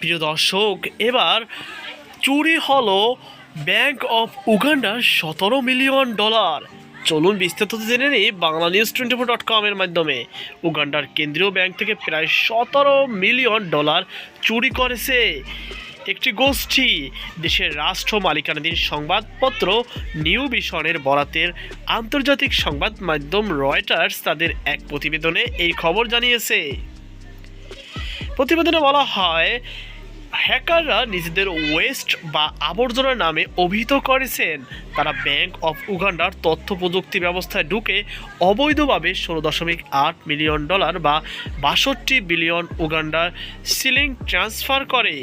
প্রিয় দর্শক, এবার চুরি হলো ব্যাংক অফ উগান্ডার সতেরো মিলিয়ন ডলার। চলুন বিস্তারিত জেনে নিই Bangla news twenty four dot কমের মাধ্যমে। উগান্ডার কেন্দ্রীয় ব্যাংক থেকে প্রায় সতেরো মিলিয়ন ডলার চুরি করেছে। একটি গোষ্ঠী, দেশের রাষ্ট্র মালিকানাধীন সংবাদপত্র নিউ ভিশনের বরাতের আন্তর্জাতিক সংবাদ মাধ্যম রয়টার্স তাদের এক প্রতিবেদনে এই খবর জানিয়েছে। প্রতিবেদনে বলা হয় হ্যাকাররা নিজেদের ওয়েস্ট বা আবর্জনা নামে অভিহিত করেছেন। তারা ব্যাংক অফ উগান্ডার তথ্য প্রযুক্তি ব্যবস্থায় ঢুকে অবৈধভাবে ষোলো দশমিক আট মিলিয়ন ডলার বা বাষট্টি বিলিয়ন উগান্ডার সিলিং ট্রান্সফার করে।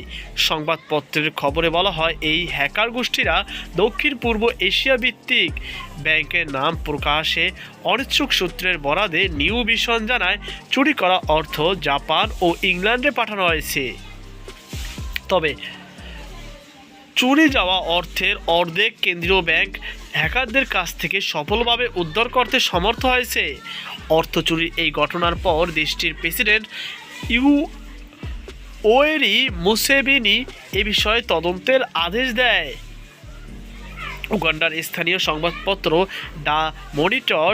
সংবাদপত্রের খবরে বলা হয়, এই হ্যাকার গোষ্ঠীরা দক্ষিণ পূর্ব এশিয়া ভিত্তিক ব্যাংকের নাম প্রকাশে অনিচ্ছুক সূত্রের বরাদে নিউ ভিশন জানায়, চুরি করা অর্থ জাপান ও ইংল্যান্ডে পাঠানো হয়েছে। তবে চুরি যাওয়া অর্থের অর্ধেক কেন্দ্রীয় ব্যাংক হ্যাকারদের কাছ থেকে সফলভাবে উদ্ধার করতে সমর্থ হয়েছে। অর্থ চুরির এই ঘটনার পর দেশটির প্রেসিডেন্ট ইউ ওয়েরি মুসেবিনি এ বিষয়ে তদন্তের আদেশ দেয়। উগান্ডার স্থানীয় সংবাদপত্র দ্য মনিটর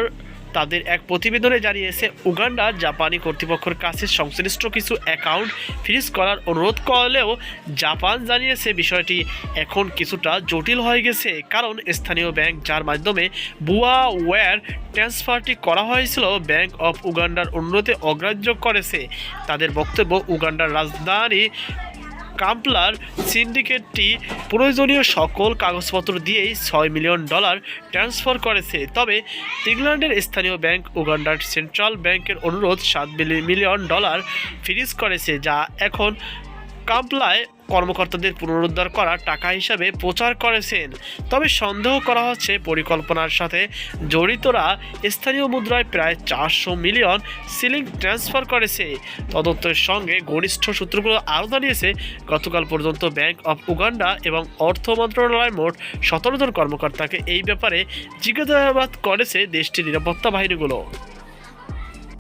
তাদের এক প্রতিবেদনে জানিয়েছে, উগান্ডা জাপানি কর্তৃপক্ষের কাছে সংশ্লিষ্ট কিছু অ্যাকাউন্ট ফ্রিজ করার অনুরোধ করলেও জাপান জানিয়েছে বিষয়টি এখন কিছুটা জটিল হয়ে গেছে। কারণ স্থানীয় ব্যাংক যার মাধ্যমে বুয়া ওয়্যার ট্রান্সফারটি করা হয়েছিল, ব্যাংক অফ উগান্ডার উন্নতি অগ্রাহ্য করেছে। তাদের বক্তব্য, উগান্ডার রাজধানী কাম্পলার সিন্ডিকেটটি প্রয়োজনীয় সকল কাগজপত্র দিয়েই ছয় মিলিয়ন ডলার ট্রান্সফার করেছে। তবে ইংল্যান্ডের স্থানীয় ব্যাংক উগান্ডার সেন্ট্রাল ব্যাংকের অনুরোধ সাত মিলিয়ন ডলার ফিরিজ করেছে, যা এখন কাম্পলায় কর্মকর্তাদের পুনরুদ্ধার করা টাকা হিসাবে প্রচার করেছেন। তবে সন্দেহ করা হচ্ছে পরিকল্পনার সাথে জড়িতরা স্থানীয় মুদ্রায় প্রায় চারশো মিলিয়ন সিলিং ট্রান্সফার করেছে। তদন্তের সঙ্গে ঘনিষ্ঠ সূত্রগুলো আরও জানিয়েছে, গতকাল পর্যন্ত ব্যাংক অব উগান্ডা এবং অর্থ মন্ত্রণালয় মোট সতেরো জন কর্মকর্তাকে এই ব্যাপারে জিজ্ঞাসাবাদ করেছে দেশটির নিরাপত্তা বাহিনীগুলো।